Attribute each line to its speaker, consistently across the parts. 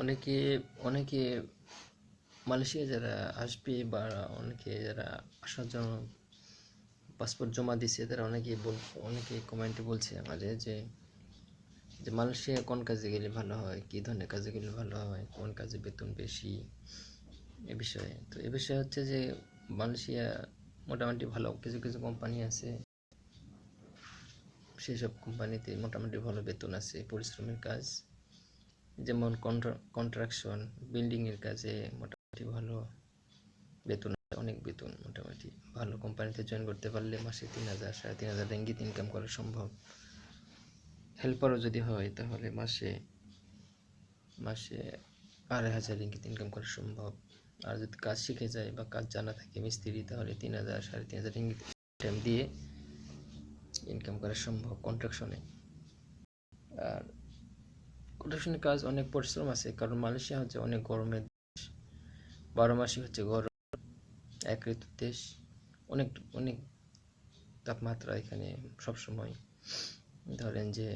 Speaker 1: অনেকে অনেকে মালয়েশিয়া যারা আসবে বা অনেকে যারা আসার জন্য পাসপোর্ট জমা দিছে, তারা অনেকে বল অনেকে কমেন্টে বলছে আমাদের যে যে মালয়েশিয়া কোন কাজে গেলে ভালো হয়, কী ধরনের কাজে গেলে ভালো হয়, কোন কাজে বেতন বেশি, এ বিষয়ে। তো এ বিষয়ে হচ্ছে যে মালয়েশিয়া মোটামুটি ভালো কিছু কিছু কোম্পানি আছে। সেসব কোম্পানিতে মোটামুটি ভালো বেতন আছে, পরিশ্রমের কাজ। যেমন কন্ট্রাকশন বিল্ডিংয়ের কাজে মোটামুটি ভালো, বেতন অনেক বেতন মোটামুটি। ভালো কোম্পানিতে জয়েন করতে পারলে মাসে তিন হাজার, সাড়ে তিন হাজার রেঙ্গিত ইনকাম করা সম্ভব। হেল্পারও যদি হয় তাহলে মাসে মাসে আড়াই হাজার রিঙ্গিত ইনকাম করা সম্ভব। আর যদি কাজ শিখে যায় বা কাজ জানা থাকে মিস্ত্রি, তাহলে তিন হাজার, সাড়ে তিন হাজার রিঙ্গিত টাইম দিয়ে ইনকাম করা সম্ভব কন্ট্রাকশনে আর কন্ট্রাকশনের কাজ অনেক পরিশ্রম আছে, কারণ মালয়েশিয়া হচ্ছে অনেক গরমের দেশ। বারো মাসই হচ্ছে গরম, এক ঋতুর দেশ। অনেক অনেক তাপমাত্রা এখানে সবসময়। ধরেন যে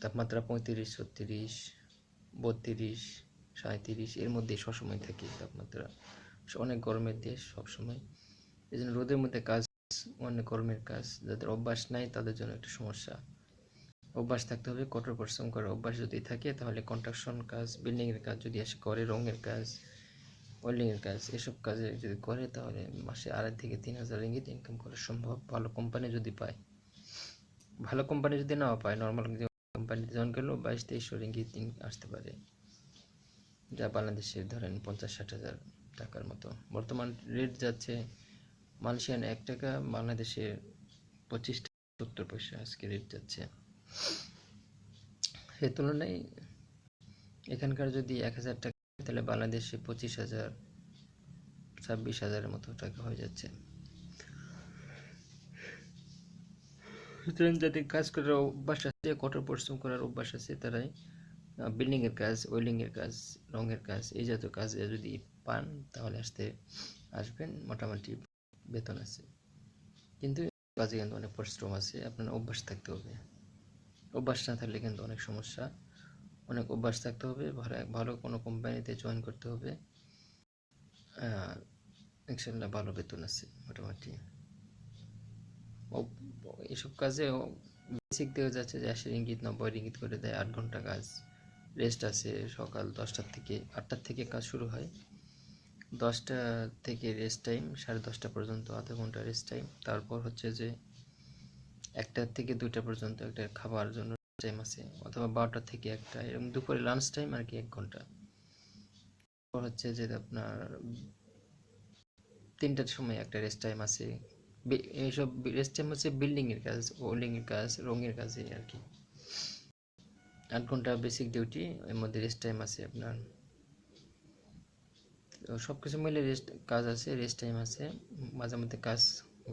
Speaker 1: তাপমাত্রা পঁয়ত্রিশ, ছত্রিশ, বত্রিশ সাঁত্রিশ এর মধ্যেই সবসময় থাকে তাপমাত্রা। অনেক গরমের দেশ সবসময়। এই জন্য রোদের মধ্যে কাজ, অনেক গরমের কাজ, যাদের অভ্যাস নাই তাদের জন্য একটা সমস্যা। অভ্যাস থাকতে হবে, কঠোর পরিশ্রম করার অভ্যাস যদি থাকে, তাহলে কন্ট্রাকশন কাজ বিল্ডিংয়ের কাজ যদি এসে করে রঙের কাজ ওয়েল্ডিংয়ের কাজ, এসব কাজে যদি করে, তাহলে মাসে আড়াই থেকে তিন হাজার রিঙ্গিত ইনকাম করা সম্ভব। ভালো কোম্পানি যদি পায়। ভালো কোম্পানি যদি নাও পায় নর্মাল কোম্পানিতে জয়েন করলেও বাইশ তেইশশো রিঙ্গিত ইন- আসতে পারে। যা বাংলাদেশের ধরেন পঞ্চাশ ষাট হাজার টাকার মতো। বর্তমান রেট যাচ্ছে মালয়েশিয়ান এক টাকা বাংলাদেশের পঁচিশ টাকা, সত্তর পয়সা আজকে রেট যাচ্ছে। সে তুলনায় এখানকার যদি এক হাজার টাকা, তাহলে বাংলাদেশে পঁচিশ হাজার, ছাব্বিশ হাজারের মতো টাকা হয়ে যাচ্ছে। সুতরাং যাদের কাজ করার অভ্যাস আছে, কঠোর পরিশ্রম করার অভ্যাস আছে, তারাই বিল্ডিংয়ের কাজ ওয়েল্ডিংয়ের কাজ, রঙের কাজ, এই জাতীয় কাজ যদি পান, তাহলে আসতে আসবেন, মোটামুটি বেতন আছে। কিন্তু কাজে কিন্তু অনেক পরিশ্রম আছে, আপনার অভ্যাস থাকতে হবে। অভ্যাস না থাকলে কিন্তু অনেক সমস্যা। অনেক অভ্যাস থাকতে হবে, ভালো ভালো কোনো কোম্পানিতে জয়েন করতে হবে। ইনশাল্লাহ ভালো বেতন আছে মোটামুটি। এসব কাজে বেসিক দেখা যাচ্ছে যে আশি রিঙ্গিত নব্বই ইঙ্গিত করে দেয়। আট ঘণ্টা কাজ রেস্ট আছে সকাল দশটার থেকে, আটটার থেকে কাজ শুরু হয়। দশটা থেকে রেস্ট টাইম সাড়ে দশটা পর্যন্ত আধা ঘণ্টা রেস্ট টাইম তারপর হচ্ছে যে একটা থেকে দুইটা পর্যন্ত একটা খাবার জন্য টাইম আছে, অথবা বারোটা থেকে একটা, এরকম দুপুরে লাঞ্চ টাইম আর কি এক ঘণ্টা। তারপর হচ্ছে যে আপনার তিনটার সময় একটা রেস্ট টাইম আছে। এইসব রেস্ট টাইম হচ্ছে বিল্ডিং এর কাজ ওয়েল্ডিং এর কাজ, রঙের কাজে আর কি। আট ঘণ্টা বেসিক ডিউটি এর মধ্যে রেস্ট টাইম আছে আপনার। তো সব কিছু মিলে রেস্ট কাজ আছে রেস্ট টাইম আছে, মাঝে মধ্যে কাজ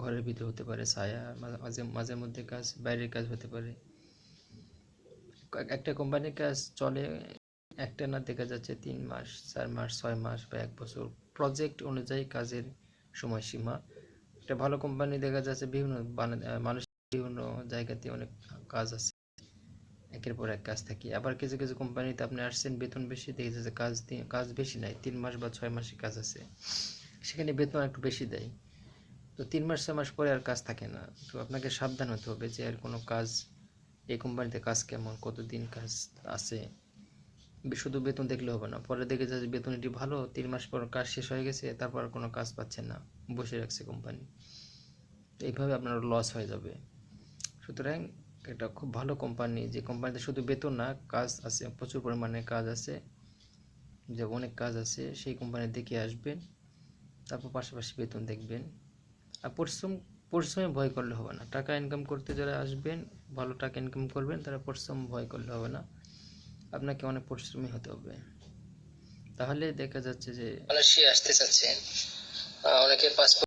Speaker 1: ঘরের ভিতরে হতে পারে, ছায়া মাঝে মাঝে মধ্যে কাজ, বাইরের কাজ হতে পারে। একটা কোম্পানির কাজ চলে, একটা না দেখা যাচ্ছে তিন মাস, চার মাস, ছয় মাস বা এক বছর। প্রজেক্ট অনুযায়ী কাজের সময়সীমা। একটা ভালো কোম্পানি দেখা যাচ্ছে বিভিন্ন মানুষ বিভিন্ন জায়গাতে অনেক কাজ আছে। একের পর এক কাজ থাকে। আবার কিছু কিছু কোম্পানিতে আপনি আসছেন, বেতন বেশি, দেখা যাচ্ছে কাজ কাজ বেশি নাই, তিন মাস বা ছয় মাসে কাজ আছে। সেখানে বেতন একটু বেশি দেয়। তো তিন মাস, ছয় মাস পরে আর কাজ থাকে না। তো আপনাকে সাবধান হতে হবে যে আর কোনো কাজ, এই কোম্পানিতে কাজ কেমন, কতদিন কাজ আছে। শুধু বেতন দেখলে হবে না। পরে দেখে যাচ্ছে বেতন এটি ভালো, তিন মাস পর কাজ শেষ হয়ে গেছে, তারপর কোনো কাজ পাচ্ছেন না, বসে রাখছে কোম্পানি। তো এইভাবে আপনার লস হয়ে যাবে। সুতরাং এটা খুব ভালো কোম্পানি, যে কোম্পানিতে শুধু বেতন না, কাজ আছে, প্রচুর পরিমাণে কাজ আছে, যে অনেক কাজ আছে, সেই কোম্পানি দেখে আসবেন, তারপর পাশাপাশি বেতন দেখবেন। আর পরিশ্রম, পরিশ্রমে ভয় করলে হবে না। টাকা ইনকাম করতে যারা আসবেন, ভালো টাকা ইনকাম করবেন, তারা পরিশ্রম ভয় করলে হবে না। আপনাকে অনেক পরিশ্রমী হতে হবে। তাহলে দেখা যাচ্ছে যে আসতে চাচ্ছেন অনেকে পাসপোর্ট